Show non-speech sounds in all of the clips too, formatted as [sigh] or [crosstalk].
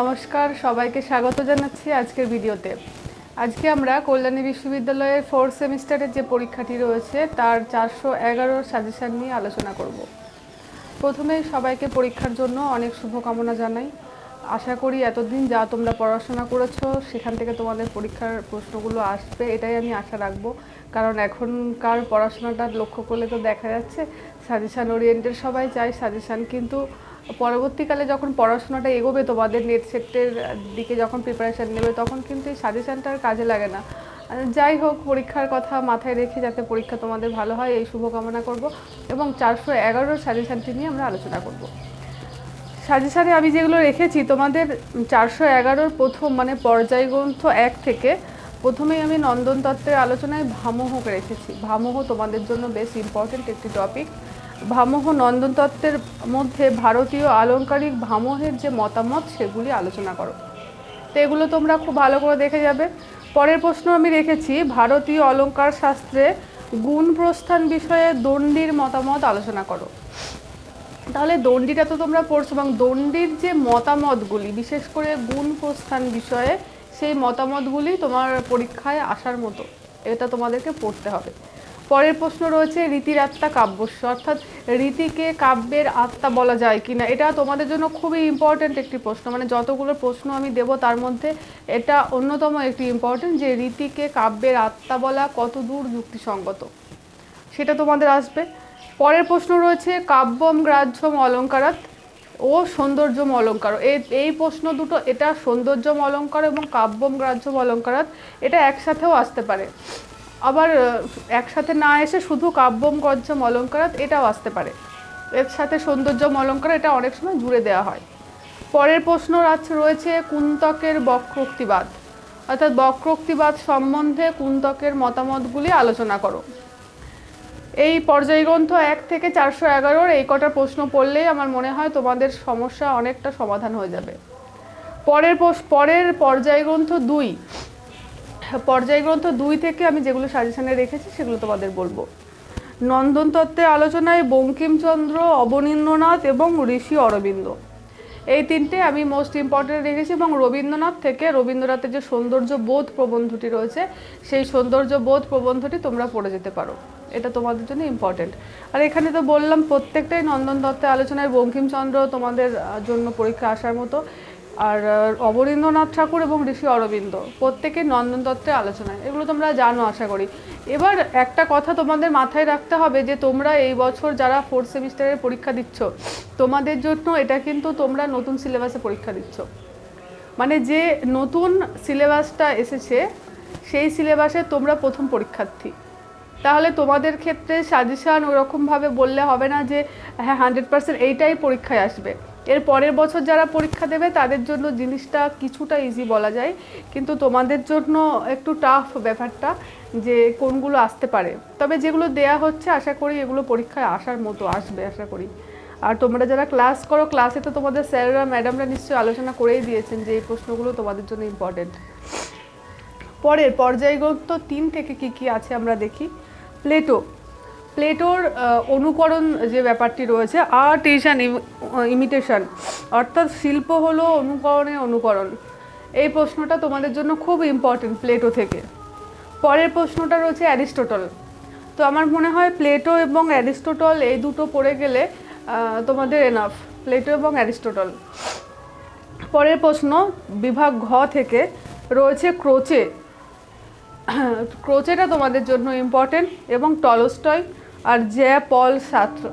নমস্কার, সবাইকে স্বাগত জানাচ্ছি আজকের ভিডিওতে। আজকে আমরা কল্যাণী বিশ্ববিদ্যালয়ের ফোর্থ সেমিস্টারের যে পরীক্ষাটি রয়েছে, তার চারশো এগারোর সাজেশান নিয়ে আলোচনা করব। প্রথমে সবাইকে পরীক্ষার জন্য অনেক শুভকামনা জানাই। আশা করি এতদিন যা তোমরা পড়াশোনা করেছ, সেখান থেকে তোমাদের পরীক্ষার প্রশ্নগুলো আসবে, এটাই আমি আশা রাখব। কারণ এখনকার পড়াশোনাটা লক্ষ্য করলে তো দেখা যাচ্ছে সাজেশান ওরিয়েন্টেড সবাই চায় সাজেশান কিন্তু পরবর্তীকালে যখন পড়াশোনাটা এগোবে তোমাদের নেট সেটের দিকে যখন প্রিপারেশান নেবে, তখন কিন্তু এই সাজেশানটা আর কাজে লাগে না। যাই হোক, পরীক্ষার কথা মাথায় রেখে যাতে পরীক্ষা তোমাদের ভালো হয়, এই শুভকামনা করব এবং চারশো এগারোর সাজেশানটি নিয়ে আমরা আলোচনা করব। সাজেশানে আমি যেগুলো রেখেছি, তোমাদের চারশো এগারোর প্রথম মানে পর্যায়গ্রন্থ এক থেকে প্রথমেই আমি নন্দন তত্ত্বের আলোচনায় ভামহকে রেখেছি। ভামহ তোমাদের জন্য বেশ ইম্পর্টেন্ট একটি টপিক ভামহ নন্দন তত্ত্বের মধ্যে ভারতীয় আলংকারিক ভামহের যে মতামত, সেগুলি আলোচনা করো। তো এগুলো তোমরা খুব ভালো করে দেখে যাবে। পরের প্রশ্ন আমি রেখেছি, ভারতীয় অলঙ্কার শাস্ত্রে গুণ প্রস্থান বিষয়ে দণ্ডির মতামত আলোচনা করো। তাহলে দণ্ডিটা তো তোমরা পড়ছো, এবং দণ্ডির যে মতামতগুলি, বিশেষ করে গুণ প্রস্থান বিষয়ে সেই মতামতগুলি তোমার পরীক্ষায় আসার মতো, এটা তোমাদেরকে পড়তে হবে। পরের প্রশ্ন রয়েছে, রীতির আত্মা কাব্যস্য। অর্থাৎ রীতিকে কাব্যের আত্মা বলা যায় কি না এটা তোমাদের জন্য খুবই ইম্পর্ট্যান্ট একটি প্রশ্ন। মানে যতগুলো প্রশ্ন আমি দেব তার মধ্যে এটা অন্যতম একটি ইম্পর্ট্যান্ট যে রীতিকে কাব্যের আত্মা বলা কত দূর যুক্তিসঙ্গত। সেটা তোমাদের আসবে। পরের প্রশ্ন রয়েছে, কাব্যম গ্রাহ্যম অলঙ্কারাত ও সৌন্দর্যম অলঙ্কার। এই এই প্রশ্ন দুটো, এটা সৌন্দর্যম অলঙ্কার এবং কাব্যম গ্রাহ্যম অলঙ্কারাত এটা একসাথেও আসতে পারে। আবার একসাথে না এসে শুধু কাব্যম, গজ্জম অলঙ্কারাত এটাও আসতে পারে। এর সাথে সৌন্দর্যম, অলঙ্কার এটা অনেক সময় জুড়ে দেওয়া হয়। পরের প্রশ্ন রয়েছে, কুন্তকের বক্রোক্তিবাদ। অর্থাৎ বক্রোক্তিবাদ সম্বন্ধে কুন্তকের মতামতগুলি আলোচনা করো। এই পর্যায়গ্রন্থ এক থেকে চারশো এগারোর এই কটা প্রশ্ন পড়লেই আমার মনে হয় তোমাদের সমস্যা অনেকটা সমাধান হয়ে যাবে। পরের পরের পর্যায়গ্রন্থ দুই। পর্যায়গ্রন্থ দুই থেকে আমি যেগুলো সাজেশনে রেখেছি, সেগুলো তোমাদের বলব। নন্দন তত্ত্বের আলোচনায় বঙ্কিমচন্দ্র, অবনীন্দ্রনাথ এবং ঋষি অরবিন্দ। এই তিনটে আমি মোস্ট ইম্পর্টেন্ট রেখেছি এবং রবীন্দ্রনাথ থেকে রবীন্দ্রনাথের যে সৌন্দর্য বোধ প্রবন্ধটি রয়েছে, সেই সৌন্দর্য বোধ প্রবন্ধটি তোমরা পড়ে যেতে পারো। এটা তোমাদের জন্য ইম্পর্টেন্ট আর এখানে তো বললাম, প্রত্যেকটাই নন্দন দত্তের আলোচনায় বঙ্কিমচন্দ্র তোমাদের জন্য পরীক্ষা আসার মতো। আর আহ, অবনীন্দ্রনাথ ঠাকুর এবং ঋষি অরবিন্দ প্রত্যেকে নন্দন দত্তের আলোচনায়। এগুলো তোমরা জানো আশা করি। এবার একটা কথা তোমাদের মাথায় রাখতে হবে যে তোমরা এই বছর যারা ফোর্থ সেমিস্টারের পরীক্ষা দিচ্ছ তোমাদের জন্য এটা কিন্তু তোমরা নতুন সিলেবাসে পরীক্ষা দিচ্ছ। মানে যে নতুন সিলেবাসটা এসেছে সেই সিলেবাসে তোমরা প্রথম পরীক্ষার্থী। তাহলে তোমাদের ক্ষেত্রে সাজেশান ওরকমভাবে বললে হবে না যে হ্যাঁ হান্ড্রেড পার্সেন্ট এইটাই পরীক্ষায় আসবে। এর পরের বছর যারা পরীক্ষা দেবে, তাদের জন্য জিনিসটা কিছুটা ইজি বলা যায়। কিন্তু তোমাদের জন্য একটু টাফ ব্যাপারটা যে কোনগুলো আসতে পারে। তবে যেগুলো দেয়া হচ্ছে, আশা করি এগুলো পরীক্ষায় আসার মতো আসবে, আশা করি। আর তোমরা যারা ক্লাস করো ক্লাসে তো তোমাদের স্যাররা ম্যাডামরা নিশ্চয়ই আলোচনা করেই দিয়েছেন যে এই প্রশ্নগুলো তোমাদের জন্য ইম্পর্টেন্ট পরের পর্যায়গত তিন থেকে কি কি আছে আমরা দেখি। প্লেটো প্লেটোর অনুকরণ যে ব্যাপারটি রয়েছে আর্ট ইজ অ্যান ইমিটেশন অর্থাৎ শিল্প হলো অনুকরণের অনুকরণ। এই প্রশ্নটা তোমাদের জন্য খুব ইম্পর্টেন্ট প্লেটো থেকে। পরের প্রশ্নটা রয়েছে অ্যারিস্টোটল। তো আমার মনে হয় প্লেটো এবং অ্যারিস্টোটল এই দুটো পড়ে গেলে তোমাদের এনাফ প্লেটো এবং অ্যারিস্টোটল। পরের প্রশ্ন, বিভাগ ঘ থেকে রয়েছে ক্রোচে। [clears throat] ক্রোচেটা তোমাদের জন্য ইম্পর্টেন্ট এবং টলস্টয়। আর জ্যা, পল, সাত্র,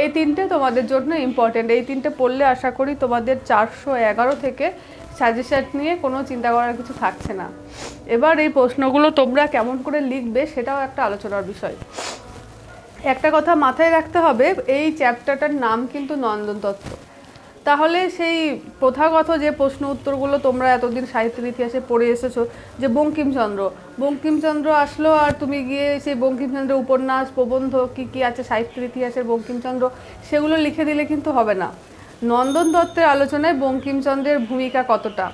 এই তিনটে তোমাদের জন্য ইম্পর্টেন্ট এই তিনটে পড়লে আশা করি তোমাদের চারশো এগারো থেকে সাজেশন নিয়ে কোনো চিন্তা করার কিছু থাকছে না। এবার এই প্রশ্নগুলো তোমরা কেমন করে লিখবে সেটাও একটা আলোচনার বিষয়। একটা কথা মাথায় রাখতে হবে, এই চ্যাপ্টারটার নাম কিন্তু নন্দন তত্ত্ব তাহলে সেই প্রথাগত যে প্রশ্ন উত্তরগুলো তোমরা এতদিন সাহিত্যের ইতিহাসে পড়ে এসেছ, যে বঙ্কিমচন্দ্র বঙ্কিমচন্দ্র আসলো আর তুমি গিয়ে সেই বঙ্কিমচন্দ্র উপন্যাস, প্রবন্ধ, কি কি আছে সাহিত্যের ইতিহাসের বঙ্কিমচন্দ্র, সেগুলো লিখে দিলে কিন্তু হবে না। নন্দন দত্তের আলোচনায় বঙ্কিমচন্দ্রের ভূমিকা কতটা?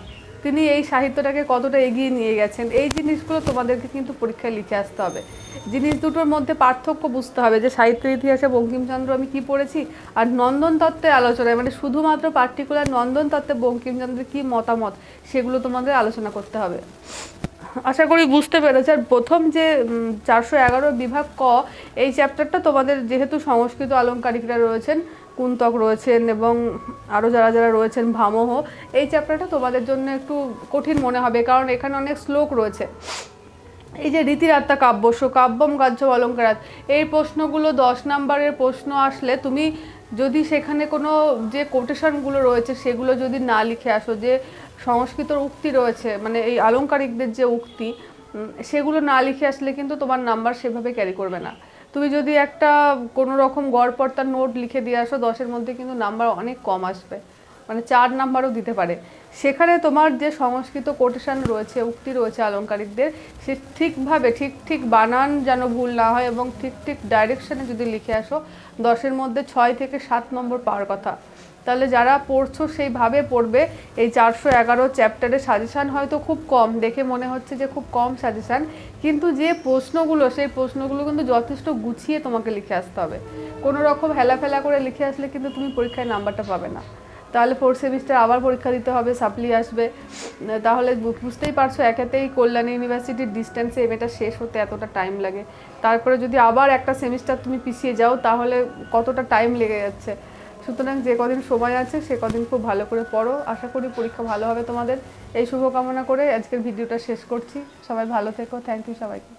তিনি এই সাহিত্যটাকে কতটা এগিয়ে নিয়ে গেছেন, এই জিনিসগুলো তোমাদেরকে কিন্তু পরীক্ষায় লিখে আসতে হবে। জিনিস দুটোর মধ্যে পার্থক্য বুঝতে হবে যে সাহিত্য ইতিহাসে বঙ্কিমচন্দ্র আমি কি পড়েছি আর নন্দন তত্ত্বের আলোচনায় মানে শুধুমাত্র পার্টিকুলার নন্দন তত্ত্বে বঙ্কিমচন্দ্রের কী মতামত, সেগুলো তোমাদের আলোচনা করতে হবে। আশা করি বুঝতে পেরেছে। আর প্রথম যে চারশো এগারো বিভাগ ক, এই চ্যাপ্টারটা তোমাদের যেহেতু সংস্কৃত আলংকারিকরা রয়েছেন, কুন্তক রয়েছেন এবং আরও যারা যারা রয়েছেন ভামহ, এই চ্যাপ্টারটা তোমাদের জন্য একটু কঠিন মনে হবে কারণ এখানে অনেক শ্লোক রয়েছে। এই যে রীতিরাত্মা কাব্যস্য কাব্যম গাহ্য অলঙ্কারাত এই প্রশ্নগুলো দশ নম্বরের প্রশ্ন আসলে তুমি যদি সেখানে কোনো যে কোটেশনগুলো রয়েছে সেগুলো যদি না লিখে আসো, যে সংস্কৃতর উক্তি রয়েছে মানে এই আলংকারিকদের যে উক্তি সেগুলো না লিখে আসলে কিন্তু তোমার নাম্বার সেভাবে ক্যারি করবে না। তুমি যদি একটা কোনো রকম গড়পড়তার নোট লিখে দিয়ে আসো, দশের মধ্যে কিন্তু নাম্বার অনেক কম আসবে মানে চার নাম্বারও দিতে পারে। সেখানে তোমার যে সংস্কৃত কোটেশন রয়েছে, উক্তি রয়েছে আলংকারিকদের, সে ঠিকভাবে, ঠিক ঠিক বানান যেন ভুল না হয় এবং ঠিক ঠিক ডাইরেকশানে যদি লিখে আসো, দশের মধ্যে ছয় থেকে সাত নম্বর পাওয়ার কথা। তাহলে যারা পড়ছো সেইভাবে পড়বে। এই চারশো এগারো চ্যাপ্টারের সাজেশান হয়তো খুব কম, দেখে মনে হচ্ছে যে খুব কম সাজেশান। কিন্তু যে প্রশ্নগুলো, সেই প্রশ্নগুলো কিন্তু যথেষ্ট গুছিয়ে তোমাকে লিখে আসতে হবে। কোনো রকম হেলাফেলা করে লিখে আসলে কিন্তু তুমি পরীক্ষায় নাম্বারটা পাবে না। তাহলে ফোর্থ সেমিস্টার আবার পরীক্ষা দিতে হবে সাপ্লি আসবে। তাহলে বুঝতেই পারছ, একেতেই কল্যাণী ইউনিভার্সিটির ডিস্টেন্সে এমএটা শেষ হতে এতটা টাইম লাগে। তারপরে যদি আবার একটা সেমিস্টার তুমি পিছিয়ে যাও, তাহলে কতটা টাইম লেগে যাচ্ছে? সুতরাং যে কদিন সময় আছে, সে কদিন খুব ভালো করে পড়ো। আশা করি পরীক্ষা ভালো হবে তোমাদের। এই শুভকামনা করে আজকের ভিডিওটা শেষ করছি। সবাই ভালো থেকো। থ্যাংক ইউ সবাইকে।